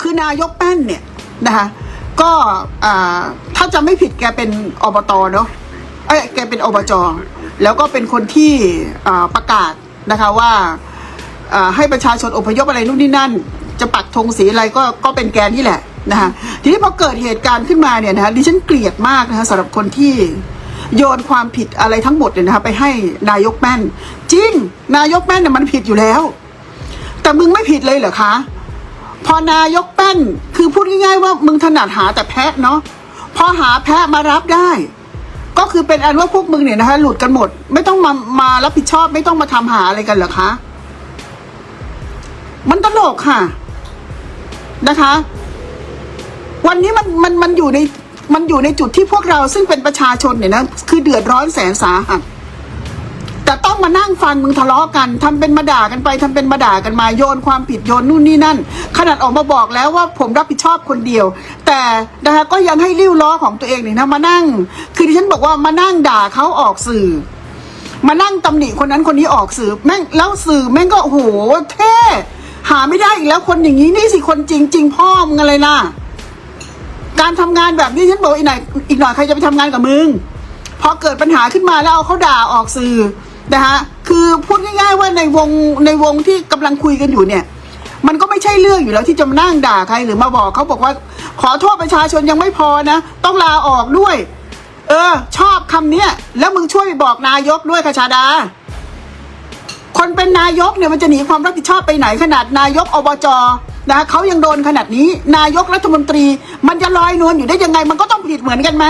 คือนายกแป้นเนี่ยนะคะก็ถ้าจะไม่ผิดแกเป็นอบตเนาะเอ้แกเป็นอบจแล้วก็เป็นคนที่ประกาศนะคะว่าให้ประชาชนอพยพอะไรนู่นนี่นั่น จะปักธงสีอะไรก็ก็เป็นแกนนี่แหละนะคะทีนี้พอเกิดเหตุการณ์ขึ้นมาเนี่ยนะคะดิฉันเกลียดมากนะคะสำหรับคนที่โยนความผิดอะไรทั้งหมดเนี่ยนะคะไปให้นายกแป้นจริง นายกแป้นเนี่ยมันผิดอยู่แล้ว แต่มึงไม่ผิดเลยเหรอคะ พอนายกแป้น คือพูดง่ายๆว่ามึงถนัดหาแต่แพะเนาะพอหาแพะมารับได้ ก็คือเป็นอันว่าพวกมึงเนี่ยนะคะหลุดกันหมด ไม่ต้องมามารับผิดชอบ ไม่ต้องมาทำหาอะไรกันเหรอคะ มันตลกค่ะ นะคะ วันนี้มันมันมันอยู่ในมันอยู่ในจุดที่พวกเราซึ่งเป็นประชาชนเนี่ยนะคือเดือดร้อนแสนสาหัส แต่ต้องมานั่งฟังมึงทะเลาะกันทำเป็นมาด่ากันไปทำเป็นมาด่ากันมาโยนความผิดโยนนู่นนี่นั่น ขนาดออกมาบอกแล้วว่าผมรับผิดชอบคนเดียว แต่นะคะก็ยังให้ริ้วล้อของตัวเองเนี่ยนะมานั่ง คือดิฉันบอกว่ามานั่งด่าเขาออกสื่อ มานั่งตำหนิคนนั้นคนนี้ออกสื่อแม่งแล้วสื่อแม่งก็โหเท่หาไม่ได้อีกแล้วคนอย่างนี้นี่สิคนจริงจริงพ่อมึงอะไรล่ะการทำงานแบบนี้ฉันบอกอีกหน่อยอีกหน่อยใครจะไปทำงานกับมึงพอเกิดปัญหาขึ้นมาแล้วเอาเขาด่าออกสื่อ นะคะคือพูดง่าย ๆ ว่าในวงในวงที่กำลังคุยกันอยู่เนี่ย มันก็ไม่ใช่เรื่องอยู่แล้วที่จะมานั่งด่าใครหรือมาบอกเขาบอกว่า ขอโทษประชาชนยังไม่พอนะ ต้องลาออกด้วย เออ ชอบคำเนี้ยแล้วมึงช่วยบอกนายกด้วยค่ะชาดา คนเป็นนายกเนี่ยมันจะหนีความรับผิดชอบไปไหนขนาดนายกอบจนะคะเขายังโดนขนาดนี้ นายกรัฐมนตรี มันจะลอยนวลอยู่ได้ยังไง มันก็ต้องผิดเหมือนกันไหม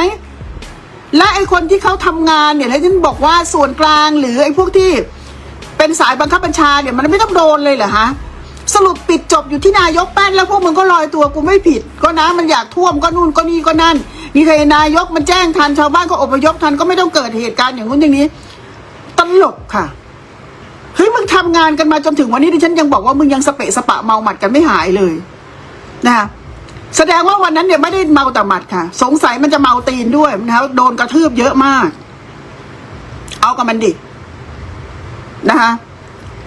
และไอ้คนที่เขาทำงานเนี่ยแล้วฉันบอกว่าส่วนกลางหรือไอ้พวกที่เป็นสายบังคับบัญชาเนี่ยมันไม่ต้องโดนเลยเหรอฮะสรุปปิดจบอยู่ที่นายกแป้นแล้วพวกมึงก็ลอยตัวกูไม่ผิด ก็นะมันอยากท่วมก็นู่นก็นี่ก็นั่นนี่ใครนายกมันแจ้งทันชาวบ้านก็อพยพทันก็ไม่ต้องเกิดเหตุการณ์อย่างนู้นอย่างนี้ตลกค่ะเฮ้ยมึงทำงานกันมาจนถึงวันนี้ดิฉันยังบอกว่ามึงยังสเปะสปะเมาหมัดกันไม่หายเลยนะคะ แสดงว่าวันนั้นเนี่ยไม่ได้เมาแต่หมัดค่ะ สงสัยมันจะเมาตีนด้วยนะคะโดนกระทืบเยอะมาก เอากับมันดินะคะ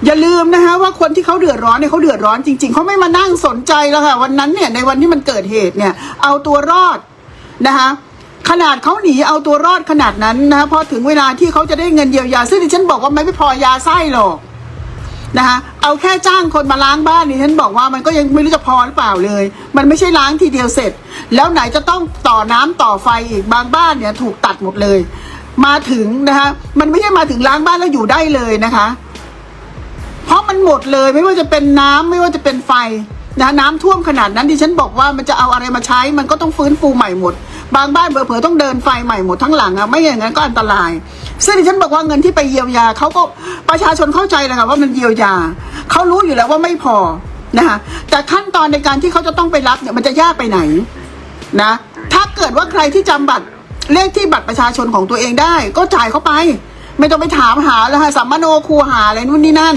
อย่าลืมนะคะ ว่าคนที่เขาเดือดร้อนเนี่ยเขาเดือดร้อนจริง ๆเขาไม่มานั่งสนใจแล้วค่ะ วันนั้นเนี่ย ในวันที่มันเกิดเหตุเนี่ย เอาตัวรอดนะคะขนาดเขาหนีเอาตัวรอดขนาดนั้นนะคะพอถึงเวลาที่เขาจะได้เงินเยียวยาซึ่งดิฉันบอกว่ามันไม่พอยาไส้หรอก นะคะเอาแค่จ้างคนมาล้างบ้านนี่ฉันบอกว่ามันก็ยังไม่รู้จะพอหรือเปล่าเลย มันไม่ใช่ล้างทีเดียวเสร็จ แล้วไหนจะต้องต่อน้ำต่อไฟอีกบางบ้านเนี่ยถูกตัดหมดเลย มาถึงนะคะมันไม่ใช่มาถึงล้างบ้านแล้วอยู่ได้เลยนะคะ เพราะมันหมดเลยไม่ว่าจะเป็นน้ำไม่ว่าจะเป็นไฟนะน้ำท่วมขนาดนั้นดิฉันบอกว่ามันจะเอาอะไรมาใช้ มันก็ต้องฟื้นฟูใหม่หมด บางบ้านเผลอๆต้องเดินไฟใหม่หมดทั้งหลังอะไม่อย่างนั้นก็อันตราย ซึ่งดิฉันบอกว่าเงินที่ไปเยียวยาเขาก็ประชาชนเข้าใจเลยค่ะว่ามันเยียวยาเขารู้อยู่แล้วว่าไม่พอนะคะแต่ขั้นตอนในการที่เขาจะต้องไปรับเนี่ยมันจะยากไปไหนนะถ้าเกิดว่าใครที่จำบัตรเลขที่บัตรประชาชนของตัวเองได้ ก็จ่ายเข้าไป ไม่ต้องไปถามหาแล้วค่ะสัมมโนครูหาอะไรนู่นนี่นั่น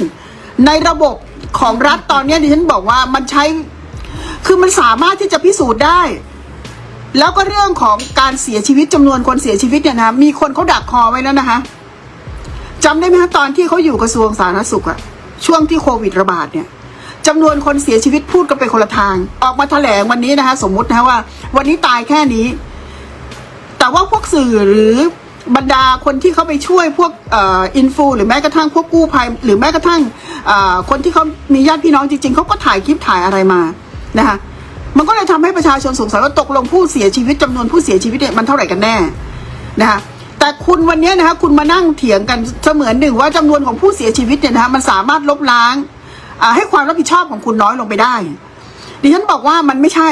ในระบบของรัฐตอนนี้ดิฉันบอกว่ามันใช้ คือมันสามารถที่จะพิสูจน์ได้ แล้วก็เรื่องของการเสียชีวิตจำนวนคนเสียชีวิตเนี่ยนะมีคนเขาดักคอไว้แล้วนะคะจำได้ไหมคะตอนที่เขาอยู่กระทรวงสาธารณสุขอะช่วงที่โควิดระบาดเนี่ยจำนวนคนเสียชีวิตพูดกันไปคนละทาง ออกมาแถลงวันนี้นะคะสมมุตินะคะว่า วันนี้ตายแค่นี้ แต่ว่าพวกสื่อหรือบรรดาคนที่เขาไปช่วยพวกอินฟูหรือแม้กระทั่งพวกกู้ภัย หรือแม้กระทั่งคนที่เขามีญาติพี่น้องจริงๆเขาก็ถ่ายคลิปถ่ายอะไรมานะคะ มันก็เลยทำให้ประชาชนสงสัยว่าตกลงผู้เสียชีวิตจำนวนผู้เสียชีวิตเนี่ยมันเท่าไหร่กันแน่นะคะแต่คุณวันนี้นะคะคุณมานั่งเถียงกันเสมือนหนึ่งว่าจำนวนของผู้เสียชีวิตเนี่ยนะคะมันสามารถลบล้างให้ความรับผิดชอบของคุณน้อยลงไปได้ ดิฉันบอกว่ามันไม่ใช่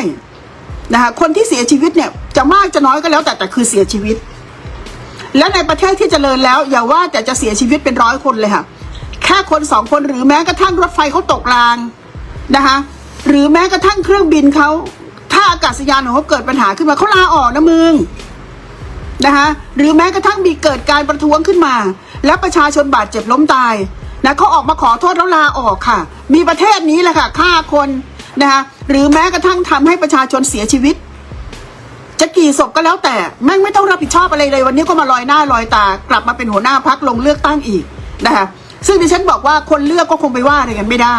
นะคะคนที่เสียชีวิตเนี่ยจะมากจะน้อยก็แล้วแต่แต่คือเสียชีวิต และในประเทศที่เจริญแล้ว อย่าว่าแต่จะเสียชีวิตเป็นร้อยคนเลยค่ะแค่คนสองคนหรือแม้กระทั่งรถไฟเขาตกรางนะคะ หรือแม้กระทั่งเครื่องบินเขาถ้าอากาศยานของเขาเกิดปัญหาขึ้นมาเขาลาออกนะมึงนะคะหรือแม้กระทั่งมีเกิดการประท้วงขึ้นมา แล้วประชาชนบาดเจ็บล้มตายนะเขาออกมาขอโทษแล้วลาออกค่ะ มีประเทศนี้แหละค่ะฆ่าคนนะคะหรือแม้กระทั่งทำให้ประชาชนเสียชีวิต จะกี่ศพก็แล้วแต่แม่งไม่ต้องรับผิดชอบอะไรเลย วันนี้ก็มาลอยหน้าลอยตา กลับมาเป็นหัวหน้าพักลงเลือกตั้งอีกนะคะซึ่งดิฉันบอกว่าคนเลือกก็คงไปว่าอะไรกันไม่ได้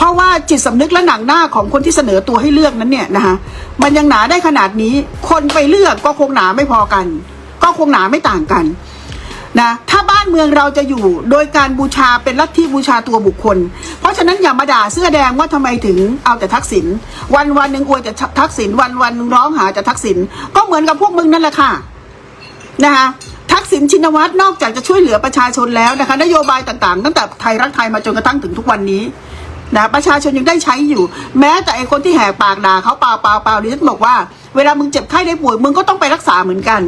เพราะว่าจิตสำนึกและหนังหน้าของคนที่เสนอตัวให้เลือกนั้นเนี่ยนะคะมันยังหนาได้ขนาดนี้ คนไปเลือกก็คงหนาไม่พอกัน ก็คงหนาไม่ต่างกันนะถ้าบ้านเมืองเราจะอยู่โดยการบูชาเป็นลัทธิบูชาตัวบุคคล เพราะฉะนั้นอย่ามาด่าเสื้อแดงว่าทำไมถึงเอาแต่ทักษิณวันวันหนึ่งอวยแต่ทักษิณวันวันหนึ่งร้องหาแต่ทักษิณก็เหมือนกับพวกมึงนั่นแหละค่ะนะคะทักษิณชินวัตรนอกจากจะช่วยเหลือประชาชนแล้วนะคะนโยบายต่างๆ ตั้งแต่ไทยรักไทยมาจนกระทั่งถึงทุกวันนี้ นะประชาชนยังได้ใช้อยู่ แม้แต่ไอคนที่แหกปากด่าเขาเปล่าเปล่าเปล่าดิฉันบอกว่า เวลามึงเจ็บไข้ได้ป่วยมึงก็ต้องไปรักษาเหมือนกัน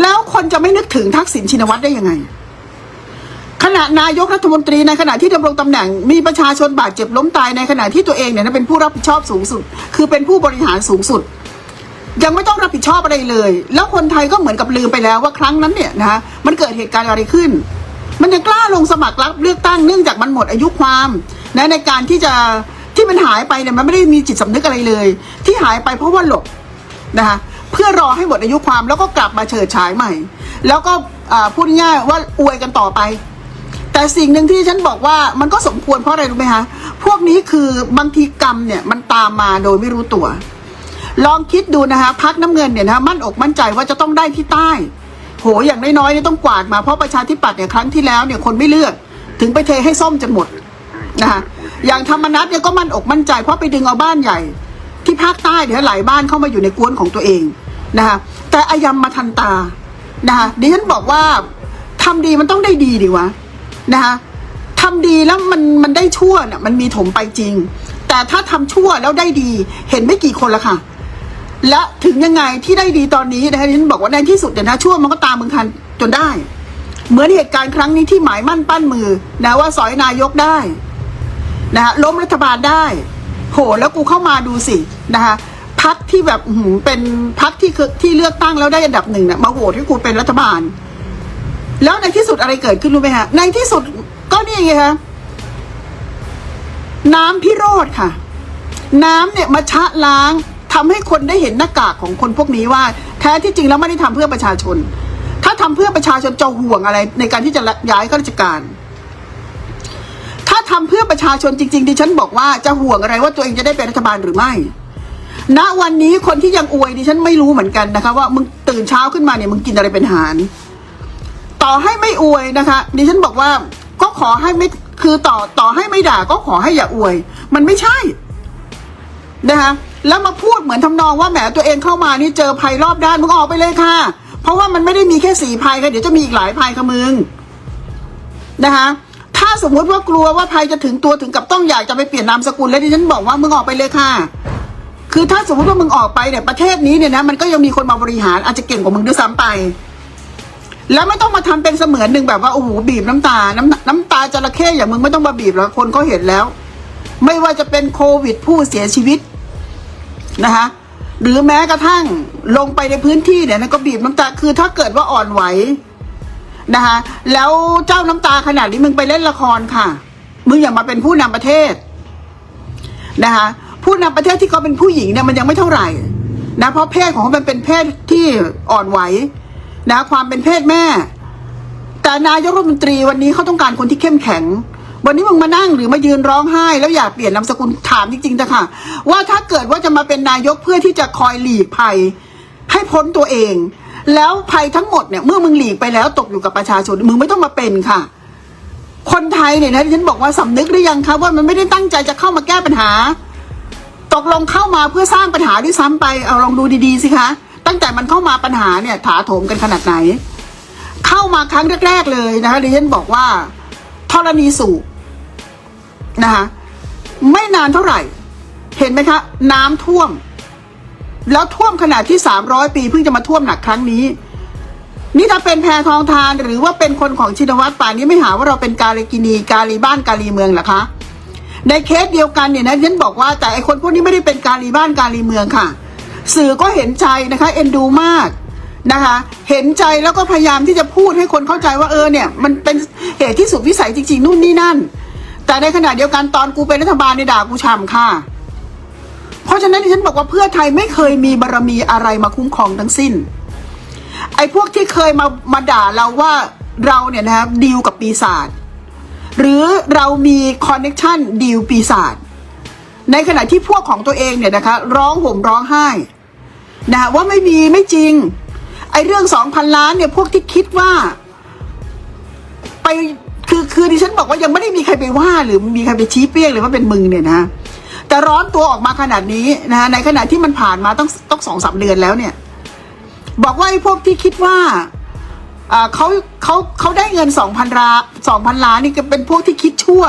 แล้วคนจะไม่นึกถึงทักษิณชินวัตรได้ยังไง ขณะนายกรัฐมนตรีในขณะที่ดำรงตำแหน่ง มีประชาชนบาดเจ็บล้มตายในขณะที่ตัวเองเนี่ยนะเป็นผู้รับผิดชอบสูงสุด คือเป็นผู้บริหารสูงสุดยังไม่ต้องรับผิดชอบอะไรเลย แล้วคนไทยก็เหมือนกับลืมไปแล้วว่าครั้งนั้นเนี่ยนะมันเกิดเหตุการณ์อะไรขึ้น มันยังกล้าลงสมัครรับเลือกตั้งเนื่องจากมันหมดอายุความนะในการที่จะที่มันหายไปเนี่ยมันไม่ได้มีจิตสำนึกอะไรเลย ที่หายไปเพราะว่าหลบนะคะเพื่อรอให้หมดอายุความแล้วก็กลับมาเฉิดฉายใหม่ แล้วก็พูดง่ายว่าอวยกันต่อไป แต่สิ่งหนึ่งที่ฉันบอกว่ามันก็สมควรเพราะอะไรรู้ไหมคะพวกนี้คือบางทีกรรมเนี่ยมันตามมาโดยไม่รู้ตัว ลองคิดดูนะคะพักน้ำเงินเนี่ยนะคะมั่นอกมั่นใจว่าจะต้องได้ที่ใต้ โหอย่างน้อยๆเนี่ยต้องกวาดมาเพราะประชาธิปัตย์เนี่ยครั้งที่แล้วเนี่ยคนไม่เลือก ถึงไปเทให้ส้มจนหมดนะคะอย่างธรรมนัตเนี่ยก็มั่นอกมั่นใจเพราะไปดึงเอาบ้านใหญ่ ที่ภาคใต้เดี๋ยวหลายบ้านเข้ามาอยู่ในกวนของตัวเองนะคะแต่อายำมาทันตานะคะดิฉันบอกว่าทำดีมันต้องได้ดีดีวะนะคะทำดีแล้วมันมันได้ชั่วเนี่ยมันมีถมไปจริง แต่ถ้าทำชั่วแล้วได้ดี เห็นไม่กี่คนละค่ะ และถึงยังไงที่ได้ดีตอนนี้นะคะที่ฉันบอกว่าในที่สุดเนี่ยนะชั่วมันก็ตามมึงทันจนได้ เหมือนเหตุการณ์ครั้งนี้ที่หมายมั่นปั้นมือนะว่าสอยนายกได้นะฮะล้มรัฐบาลได้ โหแล้วกูเข้ามาดูสินะคะพักที่แบบหืเป็นพักที่คือที่เลือกตั้งแล้วได้อันดับหนึ่งเนี่ยมาโหวตให้กูเป็นรัฐบาล แล้วในที่สุดอะไรเกิดขึ้นรู้ไหมฮะในที่สุดก็นี่ไงคะน้ำพิโรธค่ะ น้ำเนี่ยมาชะล้าง ทำให้คนได้เห็นหน้ากากของคนพวกนี้ว่า แท้ที่จริงแล้วไม่ได้ทำเพื่อประชาชน ถ้าทำเพื่อประชาชนจะห่วงอะไร ในการที่จะย้ายข้าราชการ ถ้าทำเพื่อประชาชนจริง ๆ ดิฉันบอกว่าจะห่วงอะไรว่าตัวเองจะได้เป็นรัฐบาลหรือไม่ณวันนี้คนที่ยังอวยดิฉันไม่รู้เหมือนกันนะคะ ว่ามึงตื่นเช้าขึ้นมาเนี่ยมึงกินอะไรเป็นอาหาร ต่อให้ไม่อวยนะคะ ดิฉันบอกว่าก็ขอให้ไม่คือต่อต่อให้ไม่ด่าก็ขอให้อย่าอวย มันไม่ใช่นะคะ แล้วมาพูดเหมือนทำนองว่าแหมตัวเองเข้ามานี่เจอภัยรอบด้านมึงออกไปเลยค่ะ เพราะว่ามันไม่ได้มีแค่สี่ภัยค่ะเดี๋ยวจะมีอีกหลายภัยค่ะมึงนะคะถ้าสมมุติว่ากลัวว่าภัยจะถึงตัวถึงกับต้องอยากจะไปเปลี่ยนนามสกุลแล้วดิฉันบอกว่ามึงออกไปเลยค่ะ คือถ้าสมมติว่ามึงออกไปเนี่ยประเทศนี้เนี่ยนะมันก็ยังมีคนมาบริหารอาจจะเก่งกว่ามึงด้วยซ้ำไป แล้วไม่ต้องมาทำเป็นเสมือนหนึ่งแบบว่าโอ้โหบีบน้ำตา น้ำน้ำตาจระเข้อย่างมึงไม่ต้องมาบีบแล้วคนเขาเห็นแล้ว ไม่ว่าจะเป็นโควิดผู้เสียชีวิต นะคะหรือแม้กระทั่งลงไปในพื้นที่เนี่ยนะก็บีบน้ำตาคือถ้าเกิดว่าอ่อนไหวนะคะแล้วเจ้าน้ำตาขนาดนี้มึงไปเล่นละครค่ะ มึงอย่ามาเป็นผู้นำประเทศนะคะผู้นำประเทศที่เขาเป็นผู้หญิงเนี่ยมันยังไม่เท่าไหร่นะเพราะเพศของเขามันเป็นเพศที่อ่อนไหวนะความเป็นเพศแม่ แต่นายกรัฐมนตรีวันนี้เขาต้องการคนที่เข้มแข็ง วันนี้มึงมานั่งหรือมายืนร้องไห้ แล้วอยากเปลี่ยนนามสกุลถามจริงๆจ้ะค่ะว่าถ้าเกิดว่าจะมาเป็นนายกเพื่อที่จะคอยหลีกภัย ให้พ้นตัวเอง แล้วภัยทั้งหมดเนี่ยเมื่อมึงหลีกไปแล้วตกอยู่กับประชาชนมึงไม่ต้องมาเป็นค่ะ คนไทยเนี่ยนะที่ฉันบอกว่าสำนึกหรือยังคะว่ามันไม่ได้ตั้งใจจะเข้ามาแก้ปัญหา ตกลงเข้ามาเพื่อสร้างปัญหาด้วยซ้ำไปเอาลองดูดีๆสิคะตั้งแต่มันเข้ามาปัญหาเนี่ยถาโถมกันขนาดไหน เข้ามาครั้งแรกๆเลยนะคะดิฉันบอกว่า ธรณีสูบนะคะไม่นานเท่าไหร่ เห็นไหมคะ น้ำท่วม แล้วท่วมขนาดที่สามร้อยปีเพิ่งจะมาท่วมหนักครั้งนี้ นี่ถ้าเป็นแพทองทาน หรือว่าเป็นคนของชินวัตรป่านนี้ไม่หาว่าเราเป็นกาลกินีกาลีบ้านกาลีเมืองหรอคะในเคสเดียวกันเนี่ยนะฉันบอกว่าแต่ไอคนพวกนี้ไม่ได้เป็นกาลีบ้านกาลีเมืองค่ะ สื่อก็เห็นใจนะคะ เอ็นดูมาก นะคะ เห็นใจแล้วก็พยายามที่จะพูดให้คนเข้าใจว่าเออเนี่ย มันเป็นเหตุที่สุดวิสัยจริง ๆ นู่นนี่นั่น แต่ในขณะเดียวกันตอนกูเป็นรัฐบาลในด่ากูฉ่ำค่ะ เพราะฉะนั้นดิฉันบอกว่าเพื่อไทยไม่เคยมีบารรมีอะไรมาคุ้มครองทั้งสิ้น ไอ้พวกที่เคยมามาด่าเราว่าเราเนี่ยนะครับดีลกับปีศาจหรือเรามีคอนเน็ชันดีลปีศาจในขณะที่พวกของตัวเองเนี่ยนะคะ ร้องห่มร้องไห้นะว่าไม่มีไม่จริง เรื่องสองพันล้านเนี่ยพวกที่คิดว่า ไปคือคือดิฉันบอกว่ายังไม่ได้มีใครไปว่า หรือมีใครไปชี้เปี้ยงหรือว่าเป็นมึงเนี่ยนะแต่ร้อนตัวออกมาขนาดนี้นะในขณะที่มันผ่านมาต้องต้องสองสามเดือนแล้วเนี่ย บอกว่าไอ้พวกที่คิดว่าอ่าเขาเขาเขาได้เงินสองพันล้านสองพันล้านนี่ก็เป็นพวกที่คิดชั่ว